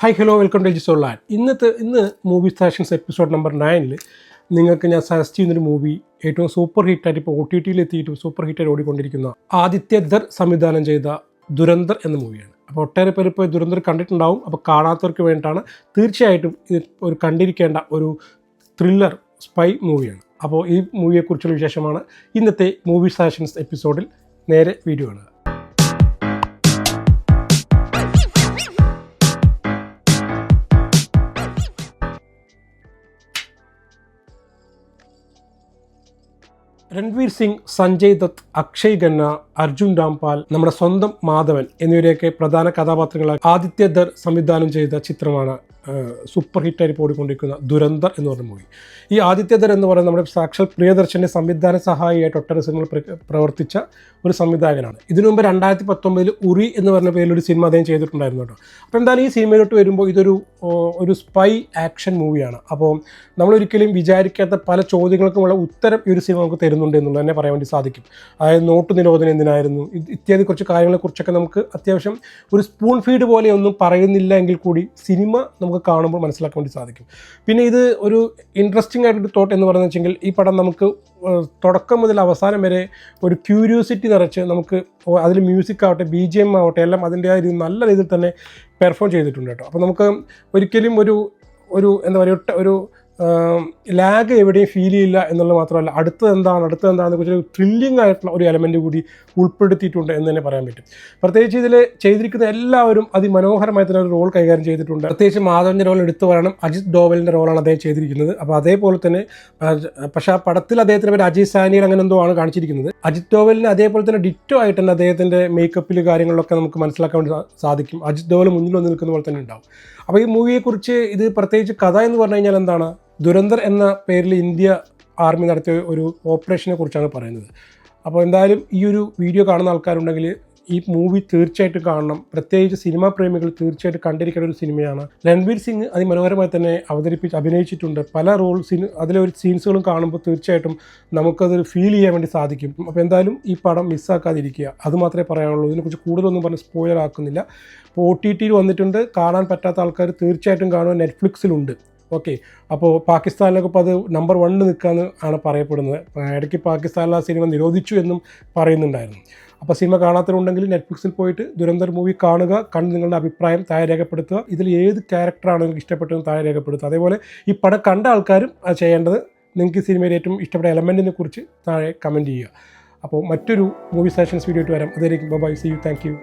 Hi hello welcome to ജിസോൾ ലാൻ ഇന്നത്തെ ഇന്ന് മൂവി സ്റ്റാഷൻസ് എപ്പിസോഡ് നമ്പർ നയനിൽ നിങ്ങൾക്ക് ഞാൻ സജസ്റ്റ് ചെയ്യുന്നൊരു മൂവി ഏറ്റവും സൂപ്പർ ഹിറ്റായിട്ട് ഇപ്പോൾ ഒ ടി ടിയിൽ എത്തിയിട്ട് സൂപ്പർ ഹിറ്റായിട്ട് ഓടിക്കൊണ്ടിരിക്കുന്ന ആദിത്യ ധർ സംവിധാനം ചെയ്ത ദുരന്തർ എന്ന മൂവിയാണ് അപ്പോൾ ഒട്ടേറെ പേര് ഇപ്പോൾ ദുരന്തർ കണ്ടിട്ടുണ്ടാവും. അപ്പോൾ കാണാത്തവർക്ക് വേണ്ടിയിട്ടാണ് തീർച്ചയായിട്ടും ഇത് ഒരു കണ്ടിരിക്കേണ്ട ഒരു ത്രില്ലർ സ്പൈ മൂവിയാണ് അപ്പോൾ ഈ മൂവിയെക്കുറിച്ചുള്ള വിശേഷമാണ് ഇന്നത്തെ മൂവി സ്റ്റാഷൻസ് എപ്പിസോഡിൽ നേരെ വീഡിയോ ആണ് രൺവീർ സിംഗ് സഞ്ജയ് ദത്ത് അക്ഷയ് ഖന്ന അർജുൻ രാംപാൽ നമ്മുടെ സ്വന്തം മാധവൻ എന്നിവരെയൊക്കെ പ്രധാന കഥാപാത്രങ്ങളായി ആദിത്യ ദർ സംവിധാനം ചെയ്ത ചിത്രമാണ്. സൂപ്പർ ഹിറ്റായി ഓടിക്കൊണ്ടിരിക്കുന്ന ദുരന്തർ എന്ന് പറഞ്ഞ മൂവി ഈ ആദിത്യധർ എന്ന് പറയുന്നത് നമ്മുടെ സാക്ഷാൽ പ്രിയദർശന്റെ സംവിധാന സഹായിയായിട്ട് ഒട്ടേറെ സിനിമകൾ പ്രവർത്തിച്ച ഒരു സംവിധായകനാണ്. ഇതിനു മുമ്പ് രണ്ടായിരത്തി പത്തൊമ്പതിൽ ഉറി എന്ന് പറഞ്ഞ പേരിലൊരു സിനിമ അദ്ദേഹം ചെയ്തിട്ടുണ്ടായിരുന്നു കേട്ടോ. അപ്പോൾ എന്തായാലും ഈ സിനിമയിലോട്ട് വരുമ്പോൾ ഇതൊരു ഒരു സ്പൈ ആക്ഷൻ മൂവിയാണ് അപ്പോൾ നമ്മളൊരിക്കലും വിചാരിക്കാത്ത പല ചോദ്യങ്ങൾക്കുമുള്ള ഉത്തരം ഈ ഒരു സിനിമ നമുക്ക് തരുന്നുണ്ട് എന്നുള്ളത് തന്നെ പറയാൻ വേണ്ടി സാധിക്കും. അതായത് നോട്ട് നിരോധനം എന്തിനായിരുന്നു? ഇത് ഇത്യാദി കുറച്ച് കാര്യങ്ങളെക്കുറിച്ചൊക്കെ നമുക്ക് അത്യാവശ്യം ഒരു സ്പൂൺ ഫീഡ് പോലെ ഒന്നും പറയുന്നില്ല എങ്കിൽ കൂടി സിനിമ നമുക്ക് കാണുമ്പോൾ മനസ്സിലാക്കാൻ വേണ്ടി സാധിക്കും. പിന്നെ ഇത് ഒരു ഇൻട്രസ്റ്റിംഗ് ആയിട്ടൊരു തോട്ട് എന്ന് പറയുന്നത് വെച്ചെങ്കിൽ ഈ പടം നമുക്ക് തുടക്കം മുതൽ അവസാനം വരെ ഒരു ക്യൂരിയോസിറ്റി നിറച്ച് നമുക്ക് അതിൽ മ്യൂസിക് ആവട്ടെ ബി ജി എം ആവട്ടെ എല്ലാം അതിന്റെതായ രീതി നല്ല രീതിയിൽ തന്നെ പെർഫോം ചെയ്തിട്ടുണ്ട് കേട്ടോ. അപ്പോൾ നമുക്ക് ഒരിക്കലും ഒരു ഒരു എന്താ പറയുക ഒരു ലാഗ് എവിടെയും ഫീൽ ചെയ്യില്ല എന്നുള്ളത് മാത്രമല്ല അടുത്തത് എന്താണ് അടുത്തത് എന്താണെന്ന് കുറിച്ച് ത്രില്ലിംഗ് ആയിട്ടുള്ള ഒരു എലമെന്റ് കൂടി ഉൾപ്പെടുത്തിയിട്ടുണ്ട് എന്ന് തന്നെ പറയാൻ പറ്റും. പ്രത്യേകിച്ച് ഇതിൽ ചെയ്തിരിക്കുന്ന എല്ലാവരും അതിമനോഹരമായി തന്നെ ഒരു റോൾ കൈകാര്യം ചെയ്തിട്ടുണ്ട്. പ്രത്യേകിച്ച് മാധവന്റെ റോൾ എടുത്തു പറയണം അജിത് ഡോവലിന്റെ റോളാണ് അദ്ദേഹം ചെയ്തിരിക്കുന്നത്. അപ്പോൾ അതേപോലെ തന്നെ പക്ഷേ ആ പടത്തിൽ അദ്ദേഹത്തിന്റെ പേര് അജിത് സാനിയർ അങ്ങനെ എന്തോ ആണ് കാണിച്ചിരിക്കുന്നത്. അജിത് ഡോവലിന് അതേപോലെ തന്നെ ഡിറ്റോ ആയിട്ട് തന്നെ അദ്ദേഹത്തിന്റെ മേക്കപ്പിൽ കാര്യങ്ങളിലൊക്കെ നമുക്ക് മനസ്സിലാക്കാൻ വേണ്ടി സാധിക്കും. അജിത് ഡോവൽ മുന്നിൽ വന്ന് നിൽക്കുന്ന പോലെ തന്നെ ഉണ്ടാവും. അപ്പോൾ ഈ മൂവിയെക്കുറിച്ച് ഇത് പ്രത്യേകിച്ച് കഥ എന്ന് പറഞ്ഞു കഴിഞ്ഞാൽ എന്താണ്? ദുരന്തർ എന്ന പേരിൽ ഇന്ത്യ ആർമി നടത്തിയ ഒരു ഓപ്പറേഷനെ കുറിച്ചാണ് പറയുന്നത്. അപ്പോൾ എന്തായാലും ഈ ഒരു വീഡിയോ കാണുന്ന ആൾക്കാരുണ്ടെങ്കിൽ ഈ മൂവി തീർച്ചയായിട്ടും കാണണം. പ്രത്യേകിച്ച് സിനിമാ പ്രേമികൾ തീർച്ചയായിട്ടും കണ്ടിരിക്കേണ്ട ഒരു സിനിമയാണ്. രൺവീർ സിംഗ് അതിമനോഹരമായി തന്നെ അവതരിപ്പിച്ച് അഭിനയിച്ചിട്ടുണ്ട്. പല റോൾ സീൻ അതിലെ ഒരു സീൻസുകളും കാണുമ്പോൾ തീർച്ചയായിട്ടും നമുക്കത് ഫീൽ ചെയ്യാൻ വേണ്ടി സാധിക്കും. അപ്പോൾ എന്തായാലും ഈ പടം മിസ്സാക്കാതിരിക്കുക. അത് മാത്രമേ പറയാനുള്ളൂ. ഇതിനെക്കുറിച്ച് കൂടുതലൊന്നും പറഞ്ഞ് സ്പോയിലർ ആക്കുന്നില്ല. ഒ ടി ടിയിൽ വന്നിട്ടുണ്ട്. കാണാൻ പറ്റാത്ത ആൾക്കാർ തീർച്ചയായിട്ടും കാണുക. നെറ്റ്ഫ്ലിക്സിലുണ്ട് ഓക്കെ അപ്പോൾ പാകിസ്ഥാനിലൊക്കെ ഇപ്പോൾ അത് നമ്പർ വണ്ണിൽ നിൽക്കാമെന്ന് ആണ് പറയപ്പെടുന്നത്. ഇടയ്ക്ക് പാകിസ്ഥാനിൽ ആ സിനിമ നിരോധിച്ചു എന്നും പറയുന്നുണ്ടായിരുന്നു. അപ്പോൾ സിനിമ കാണാത്തവരുണ്ടെങ്കിൽ നെറ്റ്ഫ്ലിക്സിൽ പോയിട്ട് ദുരന്തർ മൂവി കാണുക കണ്ട് നിങ്ങളുടെ അഭിപ്രായം താഴെ രേഖപ്പെടുത്തുക. ഇതിൽ ഏത് ക്യാരക്ടറാണ് നിങ്ങൾക്ക് ഇഷ്ടപ്പെട്ടതെന്ന് താഴെ രേഖപ്പെടുത്തുക. അതേപോലെ ഈ പടം കണ്ട ആൾക്കാരും അത് ചെയ്യേണ്ടത് നിങ്ങൾക്ക് ഈ സിനിമയിൽ ഏറ്റവും ഇഷ്ടപ്പെട്ട എലമെന്റിനെ കുറിച്ച് താഴെ കമന്റ് ചെയ്യുക. അപ്പോൾ മറ്റൊരു മൂവി സെഷൻസ് വീഡിയോ ആയിട്ട് വരാം. അതായിരിക്കും bye see you thank you